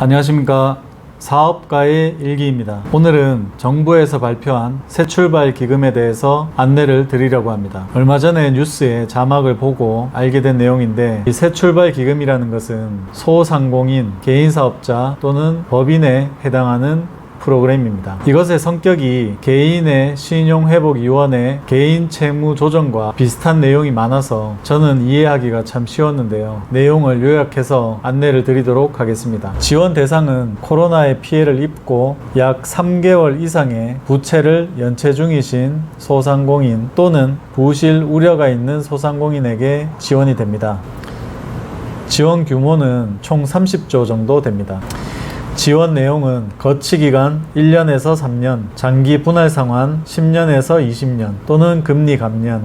안녕하십니까. 사업가의 일기입니다. 오늘은 정부에서 발표한 새 출발 기금에 대해서 안내를 드리려고 합니다. 얼마 전에 뉴스에 자막을 보고 알게 된 내용인데 이 새 출발 기금이라는 것은 소상공인, 개인 사업자 또는 법인에 해당하는 프로그램입니다. 이것의 성격이 개인의 신용회복위원회 개인 채무 조정과 비슷한 내용이 많아서 저는 이해하기가 참 쉬웠는데요. 내용을 요약해서 안내를 드리도록 하겠습니다. 지원 대상은 코로나의 피해를 입고 약 3개월 이상의 부채를 연체 중이신 소상공인 또는 부실 우려가 있는 소상공인에게 지원이 됩니다. 지원 규모는 총 30조 정도 됩니다. 지원 내용은 거치 기간 1년에서 3년, 장기 분할 상환 10년에서 20년 또는 금리 감면,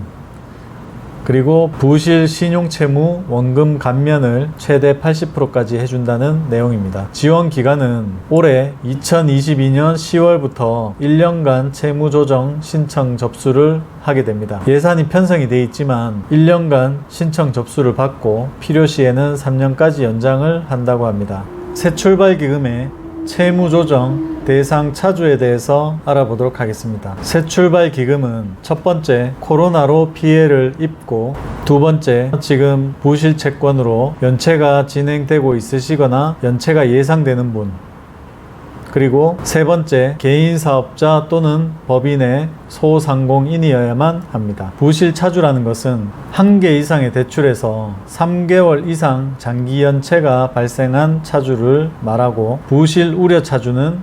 그리고 부실 신용 채무 원금 감면을 최대 80%까지 해준다는 내용입니다. 지원 기간은 올해 2022년 10월부터 1년간 채무 조정 신청 접수를 하게 됩니다. 예산이 편성이 돼 있지만 1년간 신청 접수를 받고 필요시에는 3년까지 연장을 한다고 합니다. 새 출발 기금의 채무 조정 대상 차주에 대해서 알아보도록 하겠습니다. 새 출발 기금은 첫 번째 코로나로 피해를 입고 두 번째 지금 부실 채권으로 연체가 진행되고 있으시거나 연체가 예상되는 분 그리고 세 번째 개인 사업자 또는 법인의 소상공인이어야만 합니다. 부실 차주라는 것은 한 개 이상의 대출에서 3개월 이상 장기 연체가 발생한 차주를 말하고 부실 우려 차주는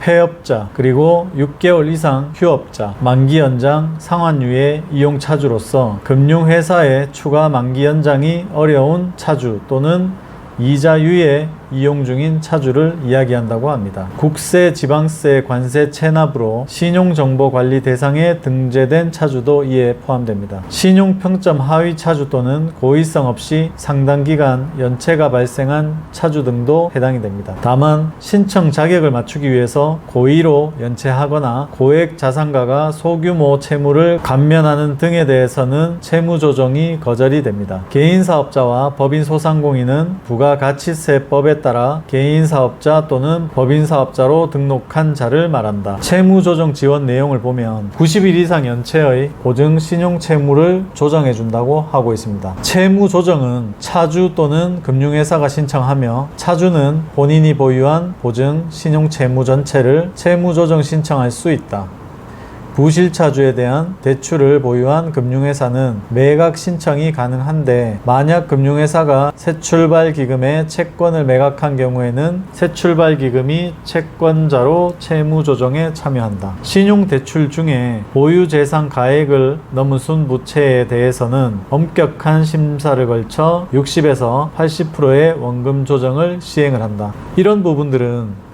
폐업자 그리고 6개월 이상 휴업자 만기 연장 상환유예 이용 차주로서 금융회사의 추가 만기 연장이 어려운 차주 또는 이자 유예 이용 중인 차주를 이야기한다고 합니다. 국세, 지방세, 관세 체납으로 신용정보관리 대상에 등재된 차주도 이에 포함됩니다. 신용평점 하위 차주 또는 고의성 없이 상당 기간 연체가 발생한 차주 등도 해당이 됩니다. 다만 신청 자격을 맞추기 위해서 고의로 연체하거나 고액 자산가가 소규모 채무를 감면하는 등에 대해서는 채무 조정이 거절이 됩니다. 개인 사업자와 법인 소상공인은 부가가치세법에 따라 개인 사업자 또는 법인 사업자로 등록한 자를 말한다. 채무 조정 지원 내용을 보면 90일 이상 연체의 보증 신용 채무를 조정해 준다고 하고 있습니다. 채무 조정은 차주 또는 금융회사가 신청하며 차주는 본인이 보유한 보증 신용 채무 전체를 채무 조정 신청할 수 있다. 부실차주에 대한 대출을 보유한 금융회사는 매각 신청이 가능한데 만약 금융회사가 새출발 기금에 채권을 매각한 경우에는 새출발 기금이 채권자로 채무 조정에 참여한다. 신용 대출 중에 보유 재산 가액을 넘은 순부채에 대해서는 엄격한 심사를 걸쳐 60에서 80%의 원금 조정을 시행을 한다. 이런 부분들은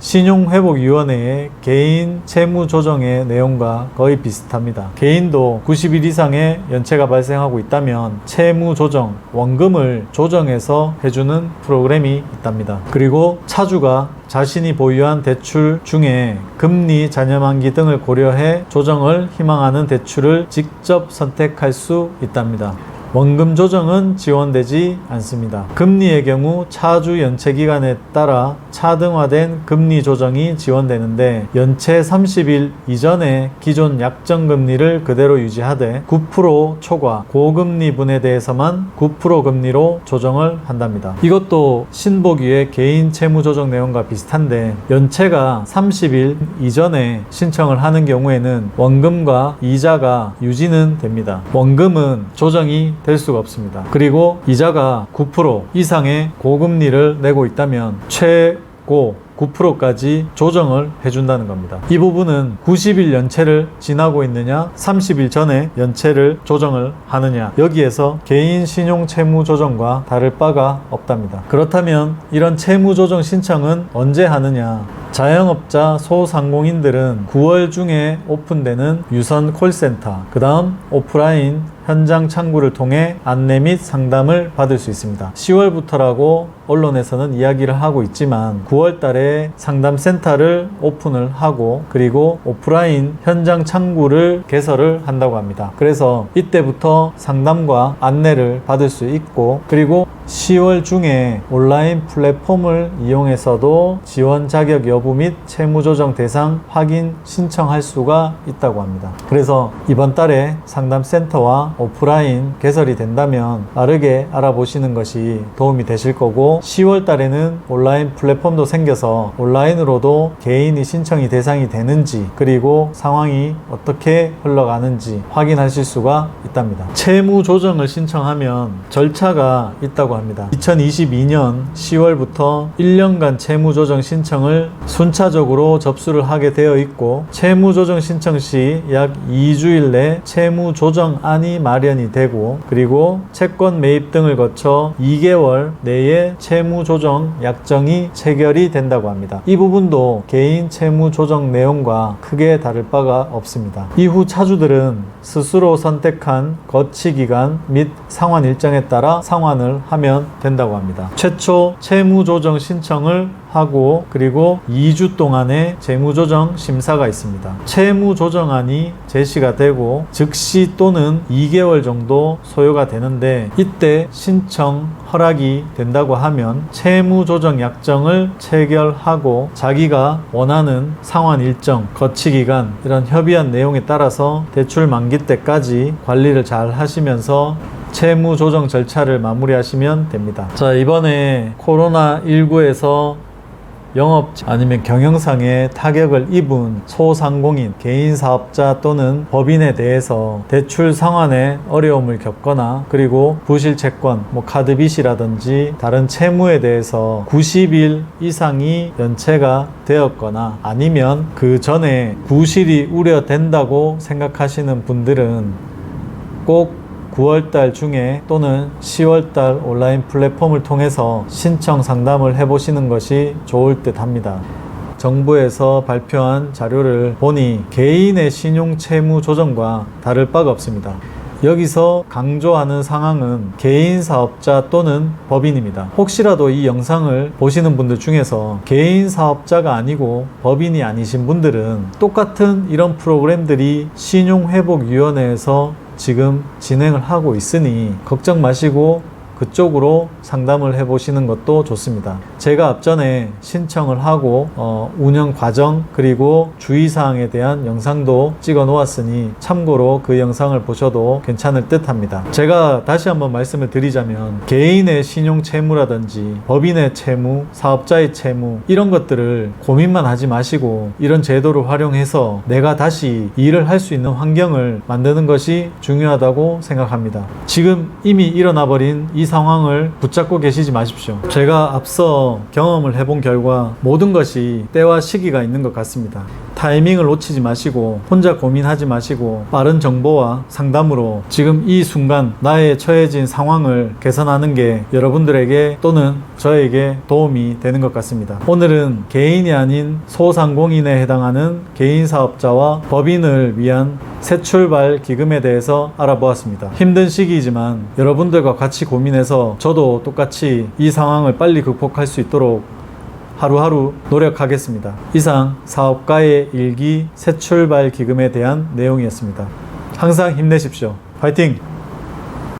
신용회복위원회의 개인 채무 조정의 내용과 거의 비슷합니다. 개인도 90일 이상의 연체가 발생하고 있다면 채무 조정, 원금을 조정해서 해주는 프로그램이 있답니다. 그리고 차주가 자신이 보유한 대출 중에 금리, 잔여만기 등을 고려해 조정을 희망하는 대출을 직접 선택할 수 있답니다. 원금 조정은 지원되지 않습니다. 금리의 경우 차주 연체 기간에 따라 차등화된 금리 조정이 지원되는데 연체 30일 이전에 기존 약정 금리를 그대로 유지하되 9% 초과 고금리 분에 대해서만 9% 금리로 조정을 한답니다. 이것도 신복위의 개인 채무 조정 내용과 비슷한데 연체가 30일 이전에 신청을 하는 경우에는 원금과 이자가 유지는 됩니다. 원금은 조정이 될 수가 없습니다. 그리고 이자가 9% 이상의 고금리를 내고 있다면 최고 9%까지 조정을 해준다는 겁니다. 이 부분은 90일 연체를 지나고 있느냐, 30일 전에 연체를 조정을 하느냐, 여기에서 개인 신용 채무 조정과 다를 바가 없답니다. 그렇다면 이런 채무 조정 신청은 언제 하느냐? 자영업자 소상공인들은 9월 중에 오픈되는 유선 콜센터, 그 다음 오프라인 현장 창구를 통해 안내 및 상담을 받을 수 있습니다. 10월부터라고 언론에서는 이야기를 하고 있지만 9월 달에 상담센터를 오픈을 하고 그리고 오프라인 현장 창구를 개설을 한다고 합니다. 그래서 이때부터 상담과 안내를 받을 수 있고 그리고 10월 중에 온라인 플랫폼을 이용해서도 지원 자격 여부 및 채무 조정 대상 확인 신청할 수가 있다고 합니다. 그래서 이번 달에 상담센터와 오프라인 개설이 된다면 빠르게 알아보시는 것이 도움이 되실 거고 10월 달에는 온라인 플랫폼도 생겨서 온라인으로도 개인이 신청이 대상이 되는지 그리고 상황이 어떻게 흘러가는지 확인하실 수가 있답니다. 채무 조정을 신청하면 절차가 있다고 합니다. 2022년 10월부터 1년간 채무 조정 신청을 순차적으로 접수를 하게 되어 있고 채무 조정 신청 시 약 2주일 내 채무 조정안이 마련이 되고 그리고 채권 매입 등을 거쳐 2개월 내에 채무 조정 약정이 체결이 된다고 합니다. 이 부분도 개인 채무 조정 내용과 크게 다를 바가 없습니다. 이후 차주들은 스스로 선택한 거치 기간 및 상환 일정에 따라 상환을 하면 된다고 합니다. 최초 채무 조정 신청을 하고 그리고 2주 동안의 재무조정 심사가 있습니다. 채무 조정안이 제시가 되고 즉시 또는 2개월 정도 소요가 되는데 이때 신청 허락이 된다고 하면 채무 조정 약정을 체결하고 자기가 원하는 상환 일정, 거치 기간 이런 협의한 내용에 따라서 대출 만기 때까지 관리를 잘 하시면서 채무 조정 절차를 마무리하시면 됩니다. 자, 이번에 코로나19에서 영업 아니면 경영상의 타격을 입은 소상공인, 개인 사업자 또는 법인에 대해서 대출 상환에 어려움을 겪거나 그리고 부실 채권, 뭐 카드 빚이라든지 다른 채무에 대해서 90일 이상이 연체가 되었거나 아니면 그 전에 부실이 우려된다고 생각하시는 분들은 꼭 9월달 중에 또는 10월달 온라인 플랫폼을 통해서 신청 상담을 해보시는 것이 좋을 듯 합니다. 정부에서 발표한 자료를 보니 개인의 신용 채무 조정과 다를 바가 없습니다. 여기서 강조하는 상황은 개인 사업자 또는 법인입니다. 혹시라도 이 영상을 보시는 분들 중에서 개인 사업자가 아니고 법인이 아니신 분들은 똑같은 이런 프로그램들이 신용회복위원회에서 지금 진행을 하고 있으니 걱정 마시고 그쪽으로 상담을 해보시는 것도 좋습니다. 제가 앞전에 신청을 하고 어, 운영 과정 그리고 주의사항에 대한 영상도 찍어 놓았으니 참고로 그 영상을 보셔도 괜찮을 듯 합니다. 제가 다시 한번 말씀을 드리자면 개인의 신용 채무라든지 법인의 채무, 사업자의 채무 이런 것들을 고민만 하지 마시고 이런 제도를 활용해서 내가 다시 일을 할 수 있는 환경을 만드는 것이 중요하다고 생각합니다. 지금 이미 일어나 버린 이 상황을 붙잡고 계시지 마십시오. 제가 앞서 경험을 해본 결과 모든 것이 때와 시기가 있는 것 같습니다. 타이밍을 놓치지 마시고 혼자 고민하지 마시고 빠른 정보와 상담으로 지금 이 순간 나의 처해진 상황을 개선하는 게 여러분들에게 또는 저에게 도움이 되는 것 같습니다. 오늘은 개인이 아닌 소상공인에 해당하는 개인 사업자와 법인을 위한 새 출발 기금에 대해서 알아보았습니다. 힘든 시기이지만 여러분들과 같이 고민해서 저도 똑같이 이 상황을 빨리 극복할 수 있도록 하루하루 노력하겠습니다. 이상 사업가의 일기 새 출발 기금에 대한 내용이었습니다. 항상 힘내십시오. 파이팅!